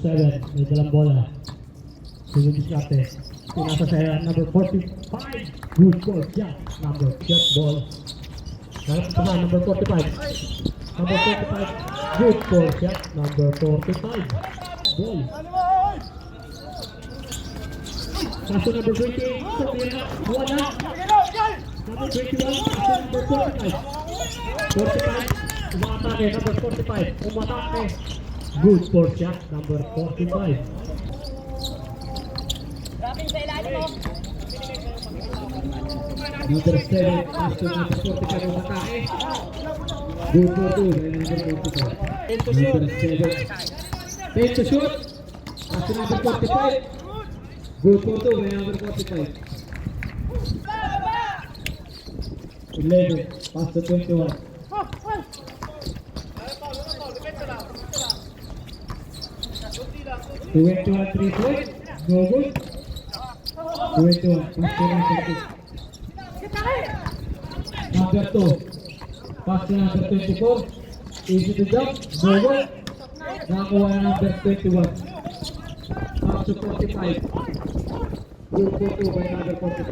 7. May dalang bola. Sunod diskarte. Pinasa sa number 45. Good ball shot. Number shot ball. Harap naman, number 45. Number 45. Good ball shot. Number 45. Ball. Kaso number 20. Tumira. Wala. Number 21. Kaso number 45. 45. Umatake. Number 45. Umatake. Good ball shot. Number 45. Rapin sa ilalim mo. Number 7, pass to number 45 ang atake. Good for two, by number 45. Number 7. Take to shoot. Pass to number 45. Good for two, by number 45. 11, pass to 21. Twenty-one three point, no good. Twenty-one, pass to number two. Number two. Pass to number 24. Easy to jump. No goal. Nakuha na number 21. Pass to 45. Good for two by number 45.